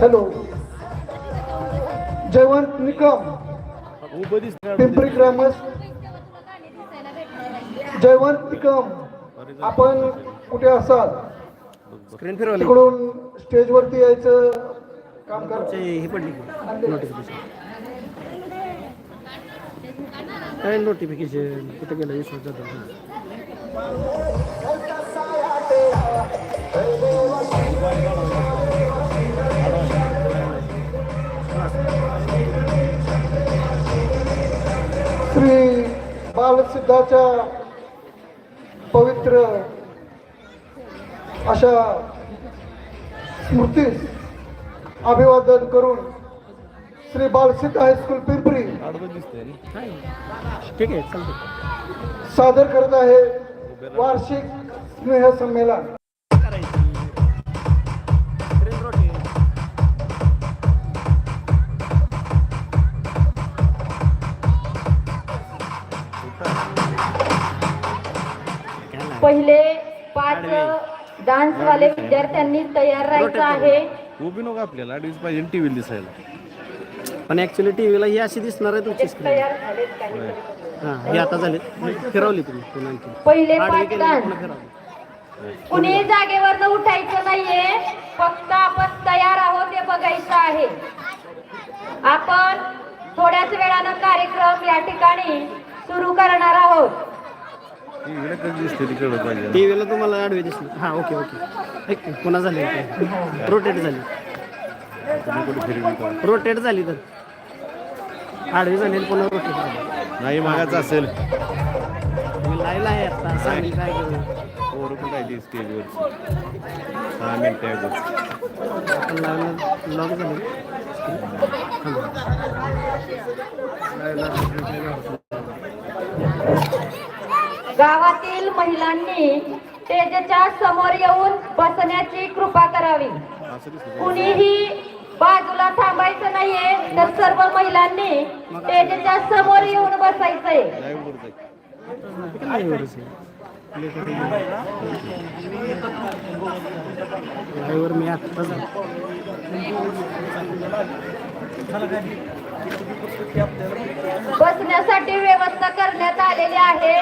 Hello. Jaywant Nikam. Pimpri ग्रामस्थ. जयवंत निकम आपण कुठे असाल? स्क्रीन फिरवली. तिकडून स्टेजवरती यायचं काम करा. ही पडली नोटिफिकेशन काय नोटिफिकेशन कुठे गेलं? विश्वास श्री बालसिद्धाच्या पवित्र अशा स्मृतीस अभिवादन करून श्री बालसिद्ध हायस्कूल पिंपरी ठीक आहे सादर करत आहे वार्षिक स्नेह संमेलन. पहिले पाच डान्स वाले विद्यार्थ्यांनी तयार राहायचं आहे. उभी नको आपल्याला अडीच पाहिजे टीव्ही दिसायला. पण ऍक्च्युली टीव्हीला ही अशी दिसणार आहे तुमची स्क्रीन तयार झालेत काही हां ही आता झाली फिरवली तुम्ही पुन्हा आणखी. पहिले पाच डान्स. पुन्हा फिरवली. कुणी जागेवर उठायचं नाहीये फक्त आपण तयार आहोत हे बघायचं आहे. आपण थोड्याच वेळानं कार्यक्रम या ठिकाणी सुरू करणार आहोत. इकडे कधी दिसते तिकडे पाहिजे टीव्हीला तुम्हाला आडवी दिसली. हां ओके ओके. एक पुन्हा झाली रोटेट झाली. तुम्ही कुठे फिरवी का रोटेट झाली तर. आडवी झाली आणि पुन्हा रोटेट झाली. नाही मागायचं असेल. तुम्ही लाईव्ह आहे आता सांगेल काय करू? पोरं पण राहिली स्टेजवर सहा मिनिटं अगोदर लाईव्ह लॉक झाली. गावातील महिलांनी तेजच्या समोर येऊन बसण्याची कृपा करावी. कुणीही बाजूला थांबायचं नाहीये तर सर्व महिलांनी तेजच्या समोर येऊन बसायचंय. आहे मी बसण्यासाठी व्यवस्था करण्यात आलेली आहे.